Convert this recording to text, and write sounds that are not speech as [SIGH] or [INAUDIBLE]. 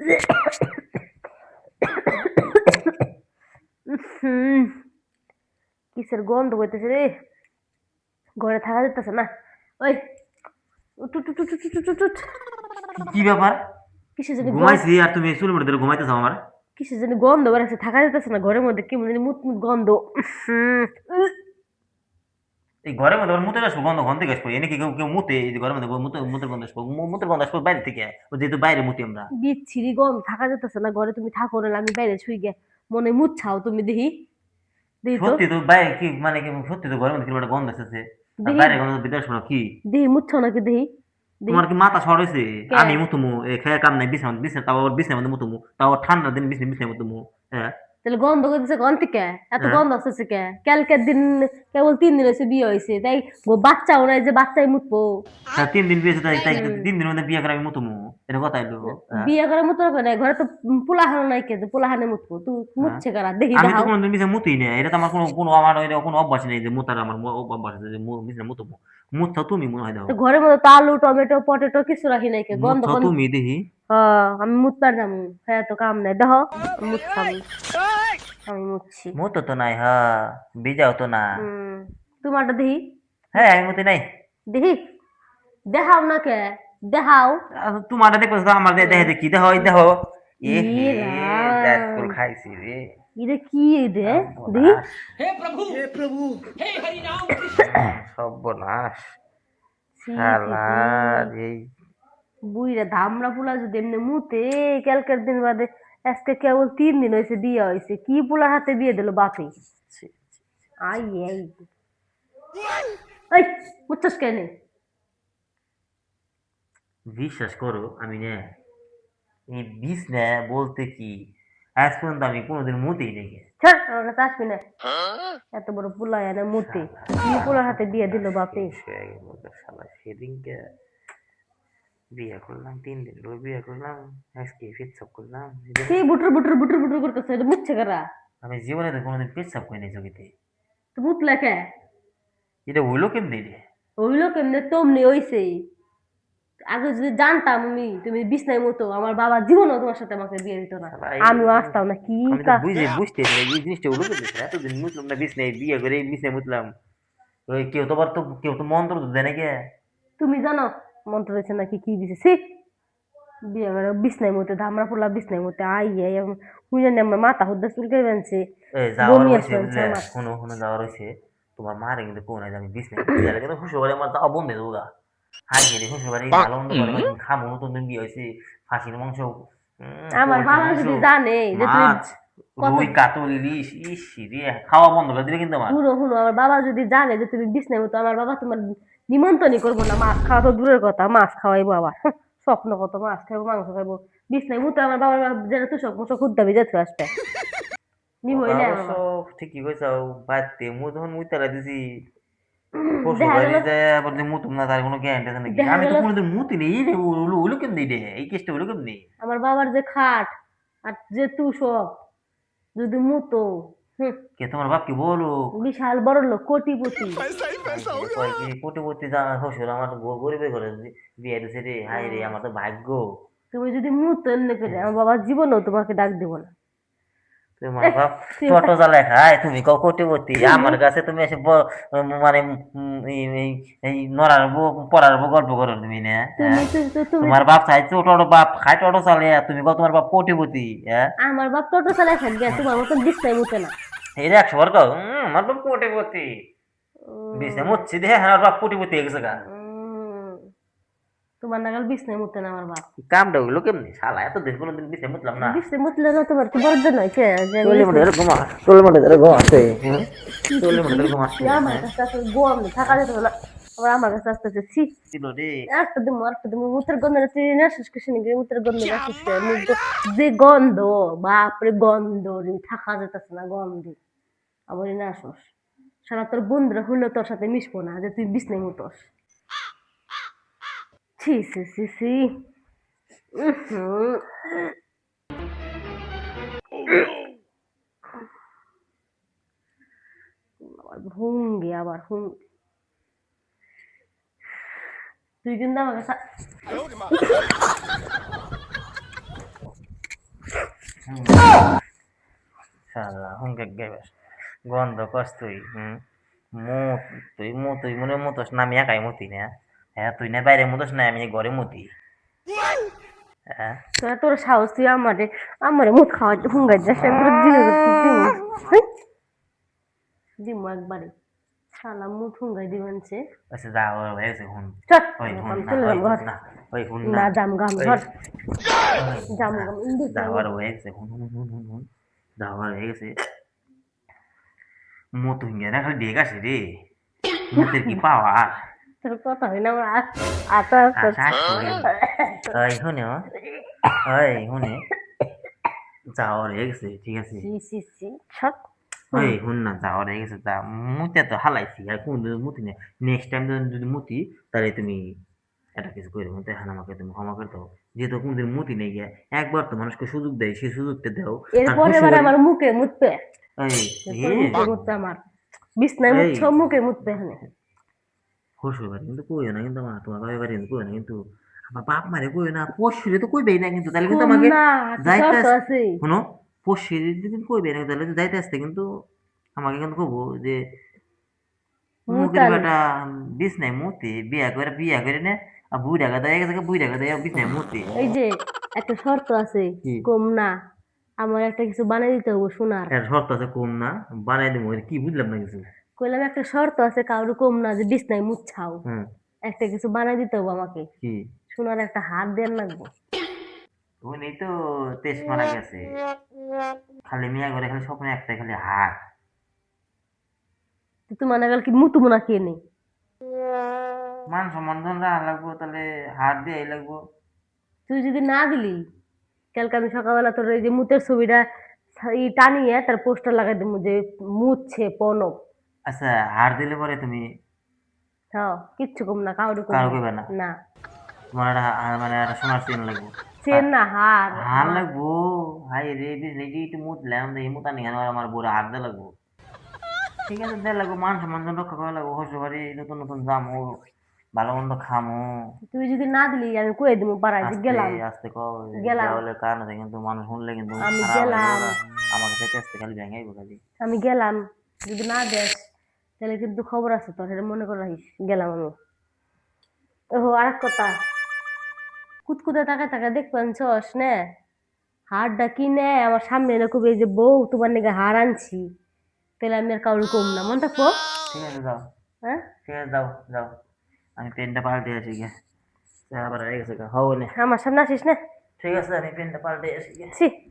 [COUGHS] কিসের গন্ধ বইতেছে রে? ঘরে থাকা যেতেছে না। ওই। কি ব্যাপার? কিসের জানি গন্ধ- ঘুমাইছি আর তুমি চুলের মধ্যে ঘুমাইতেছো আমার? কিসের জানি গন্ধ? বেড়াচ্ছে থাকা যেতেছে না ঘরের মধ্যে। কেমন জানি মুত মুত গন্ধ? এই ঘরের মধ্যে আবার মুতের আসব গন্ধ গন্ধ আসব এনে কি কেউ কেউ মুতে? এই ঘরের মধ্যে মুতে মুতের গন্ধ আসব মু- মুতের গন্ধ আসব বাইরে থেকে। ও যেহেতু বাইরে মুতি আমরা। বিচ্ছিরি গন্ধ থাকা যেতেছে না ঘরে তুমি থাকো না আমি বাইরে শুই গে। মনে মুচ্ছাও তুমি দেখি? সত্যি তো বাইরে কি মানে কি সত্যি তো ঘরের মধ্যে কীরকম একটা গন্ধ আসতেছে আর বাইরে গন্ধ ভিতরে আসব কি? দেখি মুচ্ছাও নাকি দেখি? তোমার কি মাথা সরেছে কে? আমি মুতুমু। এ খেয়ে কাম নাই বিছনা বিছনা তাও আবার মধ্যে মুতুমু। তাও ঠান্ডার দিন বিছনা বিছনা মুতুমু। হ্যাঁ? তাহলে গন্ধ করতেছে গন্ধ কে এত হ্যাঁ। গন্ধ আসতেছে কে? কালকের দিন কেবল তিন দিন হয়েছে বিয়ে হয়েছে তাই বাচ্চাও নাই যে বাচ্চাই মুতবো। তিন দিন বিয়ে তাই তাই তিন দিনের মধ্যে বিয়ে করে আমি মুতুমু এটা কথা এলো হ্যাঁ। বিয়ে করে মুতবো হবে না ঘরে তো পোলাহানো নাই কে যে পোলাহানে মুতবো। তুই মুতছে কারা? দেখি আমি তো কোনোদিন বিছনা মুতুই না এটা তো আমার কোনো কোনো আমার কোনো অভ্যাস নেই যে মুতার আমার অভ্যাস আছে যে মু- বিছনা মুতুমু মুতছো তুমি মনে হয় দাও। তো ঘরের মধ্যে তো আলু টমেটো পটেটো কিছু রাখি নাই কে গন্ধ তুমি দেখি। হ্যাঁ, আমি মুতবার যাব হ্যাঁ তো কাম নাই দেখো মুতছি আমি মুতছি মুতো তো নাই হ্যাঁ বিজাও তো না। হুম তোমারটা দেখি? হ্যাঁ আমি মুতি নাই। দেখি? দেখাও না কে? দেখাও। আর তোমার দেখো তো আমার দেখে দেখে। কি দেখো এই দেখো এ হে খাইছি রে। এটা কি রে। এই [COUGHS] বুইরা ধামরা পোলা যদি এমনি মুতে কালকের দিন বাদে আজকে কেবল তিন দিন হয়েছে বিয়ে হয়েছে। কি পোলার হাতে বিয়ে দিল বাপে? আই এই। কেন? বিশ্বাস করো আমি না এই বিষ না বলতে কি? আজ পর্যন্ত আমি কোনোদিন মুতেই দেখি ছাড় আমার কাছে আসবি না। এত বড় পোলা মুতে। কি পোলার হাতে বিয়ে দিল বাপে? সেদিনকে বিয়ে করলাম তিন দিন ধরে বিয়ে করলাম আজকে পেচ্ছাপ করলাম কি বুটুর বুটুর বুটুর বুটুর করতেছে এটা মুচ্ছে কারা আমি জীবনে তো কোনোদিন পেচ্ছাপ করিনি জগিতে তো মুতলে কে এটা হইল কেমনি রে হইল কেমনে তমনি হইছে আগে যদি জানতাম আমি তুমি বিছনায় মতো আমার বাবা জীবনও তোমার সাথে আমাকে বিয়ে দিত না আমিও আসতাম না কি আমি কা- বুঝে বুঝতে এই জিনিসটা হলো কেমনি এতদিন মুতলাম না বিছনায় বিয়ে করে বিছনায় মুতলাম ওই কেউ তো তো কেউ তো মন্ত্র তো দেয় নাকি তুমি জানো মন্ত্র দিচ্ছে নাকি কি দিছে? সি বিয়ে করে বিছনায় মতো ধামরা পোলা বিছনায় মতো আই আই হুই জানি আমার মাথা হুদ্দা চুলকে বেনছে। এই যাওয়ার হয়েছে যাওয়ার তোমার মারে কিন্তু কোন আমি বিছনায় কিন্তু আমার যাওয়া বন্ধ গা। হাই ভালো মন্দ করে খাব নতুন দিন বিয়ে হয়েছে খাসির মাংস। আমার বাবা যদি জানে যে তুমি রুই কাতল ইলিশ ইস রে খাওয়া বন্ধ করে দিলে কিন্তু আমার। শুনো শুনো আমার বাবা যদি জানে যে তুমি বিছনায় মতো আমার বাবা তোমার নিমন্ত্রণই করব না মাছ খাওয়া তো দূরের কথা মাছ খাওয়াইবো আবার স্বপ্ন কত মাছ খাইবো মাংস খাইবো বিছনায় মতো আমার বাবার যেন তুষক মুসক খুদ্দা ভিজাতে আসবে নিবই না অবশ্য ঠিকই কইছ বাড়তে মু যখন দিছি আমার বাবার যে খাট আর যে তুষক যদি মুতো কে তোমার বাপকে বলো বিশাল বড় লোক কোটিপতি। [LAUGHS] কয় কি কোটিপতি জামা শ্বশুর আমার গরিবে গরিবের ঘরে বিয়ে দিছে রে হায় রে আমার তো ভাগ্য। তুমি যদি মুহূর্ত করে আমার বাবার জীবনও তোমাকে ডাক দেবো না। তোমার বাপ তুই- টোটো খায় তুমি কও কোটিপতি আমার কাছে তুমি এসে মানে নড়ার পড়ার গল্প করো তুমি না হ্যাঁ? তোমার বাপ চাই টোটো বাপ খায় টোটো চালে তুমি কও তোমার বাপ কোটিপতি হ্যাঁ? আমার বাপ টোটো চালাই থাকবে তোমার মতন বিছনায় মুতে না। এই রে একশো বার কও আমার বাপ কোটিপতি। বিষ্ণু মুচ্ছি দেখে হ্যাঁ আমার বাপ কোটিপতি হয়ে গেছে গা। উম, তোমার নাগাল বিছনায় মুতে না আমার বাপ। কামটা হইল কেমনি? শালা এত দিন কোনোদিন বিষ্ণু মুতলাম না। মুতলে না তোমার কি বড় দিন হয়েছে এরকম মিনিট এরকম আছে। এরকম আসছে তুই আমার কাছে আসলে গোয়াম নেই থাকা যেত না আবার আমার কাছে আসতেছে ছি। ছিল রে। একটা দিন একটা দিন মুতের গন্ধ তুই নেশাস কিছু নাকি মুতের গন্ধ নেশাস যে গন্ধ বাপরে গন্ধ রে থাকা যেতেছে না গন্ধে। আবার না আসস। সারা তোর বন্ধুরা হলো তোর সাথে মিশবো না যে তুই বিছনায় মুতস। ছি সি সি সি হুঙ্গি আবার হুঙ্গি তুই কিন্তু আমাকে গন্ধ কস তুই মুখ তুই মু তুই মনে মতস নামি একাই মতি না হ্যাঁ তুই না বাইরে মুতস না আমি ঘরে মুতি হ্যাঁ তোর সাহস তুই আমারে। আমারে মুখ খাওয়া হুঙ্গাই যাস দিমু একবারে। শালা মুখ হুঙ্গাই দিবেন সে। আচ্ছা যা হয়ে গেছে হুন। ওই হুন না ওই ঘর হুন না জাম গাম জাম গাম ইন্দু হয়ে গেছে হুন হুন হুন হুন হুন। হয়ে গেছে। হুঙ্গে না খালি ডেক আসে রে। মুতের কি পাওয়া? তোর কথা হয় না আমার আতা আশা ওই শুনে। ওই শুনে যাওয়ার হয়ে গেছে ঠিক আছে। সি সি সি সব ওই শুন না যাওয়ার হয়ে গেছে তা মুতে তো হালাইছি। আর কোন মুতি না নেক্সট টাইম যদি মুতি তাহলে তুমি এটা কিছু করে আমাকে তুমি ক্ষমা করে দাও। যেহেতু কোনদিন মুতি নেই গিয়া একবার তো মানুষকে সুযোগ দেয় সেই সুযোগটা দাও। এরপরে এবার আমার মুখে মুতবে। এই মুখে আমার। বিছনায় এই। মুখে মুতবে হ্যাঁ শ্বশুর বাড়ি কিন্তু কইও না কিন্তু আমার তোমার বাবার বাড়ি কিন্তু কইও না কিন্তু আমার বাপ মারে কইও না পশুরে তো কইবেই না কিন্তু তাহলে কিন্তু আমাকে না যাইতে শর্ত আস- আছে শোনো পশি যদি কইবে না তাহলে তো যাইতে আসতে কিন্তু আমাকে কিন্তু কবো যে মুখের মুতাল। বেটা বিষ নাই মুতি বিয়া করে বিয়া করে নে আর বুই টাকা দেয় গেছে বুই টাকা দেয় বিষ নাই মুতি এই যে একটা শর্ত আছে? কম না আমার একটা কিছু বানিয়ে দিতে হবে সোনার শর্ত আছে কম না বানাই দেবো কি বুঝলাম না কিছু কইলাম একটা শর্ত আছে কারোর কম না যে বিছনায় মুছাও হুম। একটা কিছু বানিয়ে দিতে হবে আমাকে। সোনার একটা হাত দেন লাগবো। উনি তো তেজ মারা গেছে। খালি মিয়া করে খালি স্বপ্নে একটা খালি হাত তুই মানে গেল কি মুতু না কে নেই? মান সম্মান রাখা লাগবো তাহলে হাত দিয়ে লাগবো। তুই যদি না দিলি কালকে আমি সকালবেলা তোর এই যে মুতের ছবিটা টানিয়ে তার পোস্টার লাগাই দেবো যে মুতছে পনব। আচ্ছা হার দিলে পরে তুমি হ্যাঁ কিচ্ছু কম না কাউরে কম কারও না। কইবে না? না। তোমার একটা হা- মানে একটা সোনার চেন লাগবো। চেন না হার হার লাগবো? হাই রে বিজলি যে একটু মুতলাম এই মুতা নিয়ে আমার বড় হাত দিয়ে লাগবো। ঠিক আছে দেয় লাগবো মান সম্মান যখন রক্ষা করা লাগবো হসে বাড়ি নতুন নতুন যামো ভালো মন্দ খামো। তুই যদি না দিলি আমি কয়ে দেবো পাড়ায় যে আস্তে গেলাম। আস্তে কও গেলাম। দেওয়ালের কারণ আছে কিন্তু মানুষ শুনলে কিন্তু আমি খারাপ হয়ে গেলাম। যাবে। আমাকে থেকে আসতে খালি ভেঙাইবো খালি। আমি গেলাম যদি না দেস। তাহলে কিন্তু খবর আছে তোর এটা মনে করে রাখিস। গেলাম আমি। ওহো আরেক কথা। কুতকুতে টাকা টাকা দেখবেন চস নে। হারটা কিনে আমার সামনে এনে এই যে বউ তোমার নাকি হার আনছি। তাহলে আমি আর কাউরে কম না। মন থাকব ঠিক আছে যাও। হ্যাঁ? ঠিক আছে যাও যাও। আমি পেনটা পাল্টে আসি গিয়ে। আবার হয়ে গেছে হও না। আমার সামনে আসিস না? ঠিক আছে আমি পেনটা পাল্টে আসি গিয়ে।